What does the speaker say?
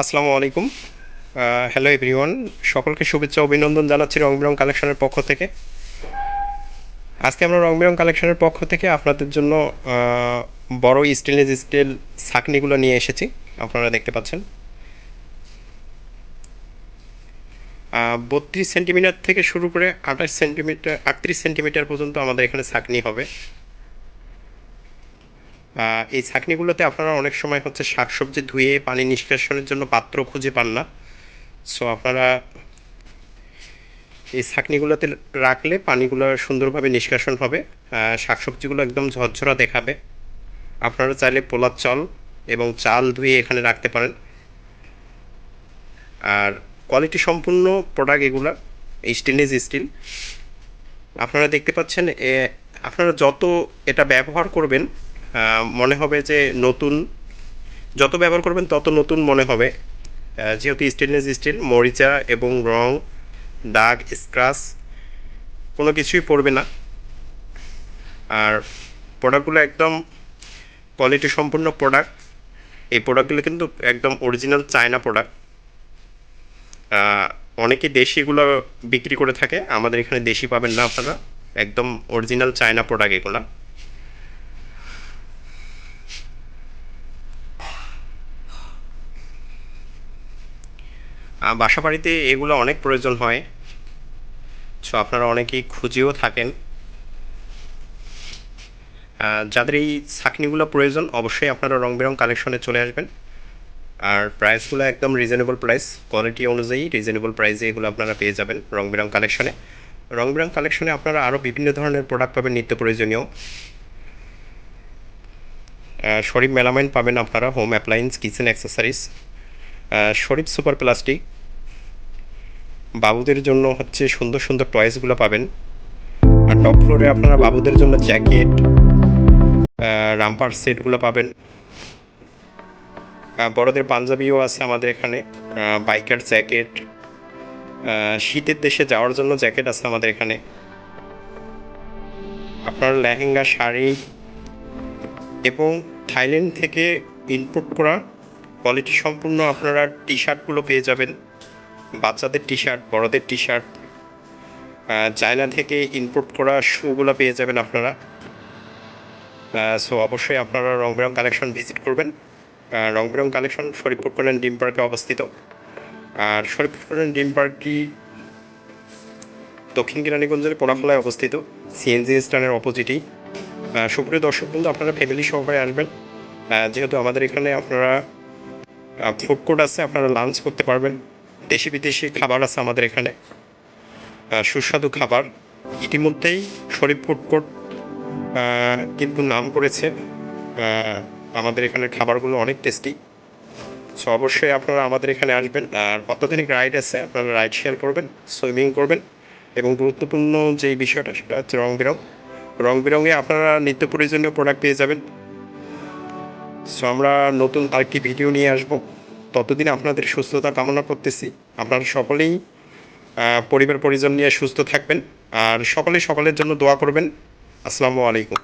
আসসালামু আলাইকুম। Hello everyone সকলকে শুভেচ্ছা অভিনন্দন জানাচ্ছি রং বেরং কালেকশনের পক্ষ থেকে। আজকে আমরা রং বেরং কালেকশনের পক্ষ থেকে আপনাদের জন্য বড় স্টেনলেস স্টিল ছাকনিগুলো নিয়ে এসেছি। আপনারা দেখতে পাচ্ছেন। বত্রিশ সেন্টিমিটার থেকে শুরু করে আঠাশ সেন্টিমিটার আটত্রিশ সেন্টিমিটার পর্যন্ত আমাদের এখানে ছাকনি হবে। এই ছাঁকনিগুলোতে আপনারা অনেক সময় হচ্ছে শাকসবজি ধুয়ে পানি নিষ্কাশনের জন্য পাত্র খুঁজে পান না। সো আপনারা এই ছাঁকনিগুলোতে রাখলে পানিগুলো সুন্দরভাবে নিষ্কাশন হবে শাকসবজিগুলো একদম ঝরঝরা দেখাবে। আপনারা চাইলে পোলার চল এবং চাল ধুয়ে এখানে রাখতে পারেন। আর কোয়ালিটি সম্পূর্ণ প্রোডাক্ট এগুলো স্টেনলেস স্টিল আপনারা দেখতে পাচ্ছেন আপনারা যত এটা ব্যবহার করবেন মনে হবে যে নতুন, যত ব্যবহার করবেন তত নতুন মনে হবে। যেহেতু স্টেনলেস স্টিল মরিচা এবং রং, দাগ স্ক্রাচ কোনো কিছুই পড়বে না। আর প্রোডাক্টগুলো একদম কোয়ালিটি সম্পূর্ণ প্রোডাক্ট এই প্রোডাক্টগুলো কিন্তু একদম অরিজিনাল চায়না প্রোডাক্ট অনেকে দেশিগুলো বিক্রি করে থাকে। আমাদের এখানে দেশি পাবেন না আপনারা। একদম অরিজিনাল চায়না প্রোডাক্ট এগুলো। বাসা বাড়িতে এগুলো অনেক প্রয়োজন হয়। সো আপনারা অনেকেই খুঁজেও থাকেন। যাদের এই ছাকনিগুলো প্রয়োজন, অবশ্যই আপনারা রং বেরং কালেকশনে চলে আসবেন। আর প্রাইসগুলো একদম রিজনেবল প্রাইস কোয়ালিটি অনুযায়ী রিজনেবল প্রাইসে এগুলো আপনারা পেয়ে যাবেন রং বেরং কালেকশনে। রং বেরং কালেকশনে আপনারা আরও বিভিন্ন ধরনের প্রোডাক্ট পাবেন, নিত্য প্রয়োজনীয়। শরীফ মেলামাইন পাবেন আপনারা home appliance kitchen accessories Sharif super plastic. বাবুদের জন্য হচ্ছে সুন্দর সুন্দর টয়েসগুলো পাবেন। আর টপ ফ্লোরে আপনারা বাবুদের জন্য জ্যাকেট রাম্পার সেটগুলো পাবেন। বড়দের পাঞ্জাবিও আছে আমাদের এখানে। বাইকার জ্যাকেট শীতের দেশে যাওয়ার জন্য জ্যাকেট আছে আমাদের এখানে। আপনার লেহেঙ্গা, শাড়ি এবং থাইল্যান্ড থেকে ইনপুট করা কোয়ালিটি সম্পূর্ণ আপনারা টি শার্টগুলো পেয়ে যাবেন। বাচ্চাদের টি শার্ট বড়দের টি শার্ট চায়না থেকে ইনপুট করা শুগুলো পেয়ে যাবেন আপনারা। সো অবশ্যই আপনারা রং বেরং কালেকশন ভিজিট করবেন। রং বেরং কালেকশন শরীফপুর কলেন ডিম পার্কে অবস্থিত। আর শরীফপুর কলেন ডিম পার্কটি দক্ষিণ কিরানীগঞ্জের পোড়াখোলায় অবস্থিত। সিএনজি স্ট্যান্ডের অপোজিটেই সুপ্রিয় দর্শক বন্ধু, আপনারা ফ্যামিলি সহকারে আসবেন। যেহেতু আমাদের এখানে আপনারা ফুড কোর্ট আছে, আপনারা লাঞ্চ করতে পারবেন। দেশি বিদেশি খাবার আছে আমাদের এখানে। সুস্বাদু খাবার। ইতিমধ্যেই শরীফ ফুড কোর্ট কিন্তু নাম করেছে আমাদের এখানে খাবারগুলো অনেক টেস্টি সো অবশ্যই আপনারা আমাদের এখানে আসবেন। আর অত্যাধুনিক রাইড আছে, আপনারা রাইড শেয়ার করবেন সুইমিং করবেন। এবং গুরুত্বপূর্ণ যে বিষয়টা, সেটা হচ্ছে রং বেরং। রং বেরঙে আপনারা নিত্য প্রয়োজনীয় প্রোডাক্ট পেয়ে যাবেন। সো আমরা নতুন আরেকটি ভিডিও নিয়ে আসব। ততদিন আপনাদের সুস্থতা কামনা করতেছি। আপনারা সকলেই পরিবার পরিজন নিয়ে সুস্থ থাকবেন। আর সকলে সকলের জন্য দোয়া করবেন। আসসালামু আলাইকুম।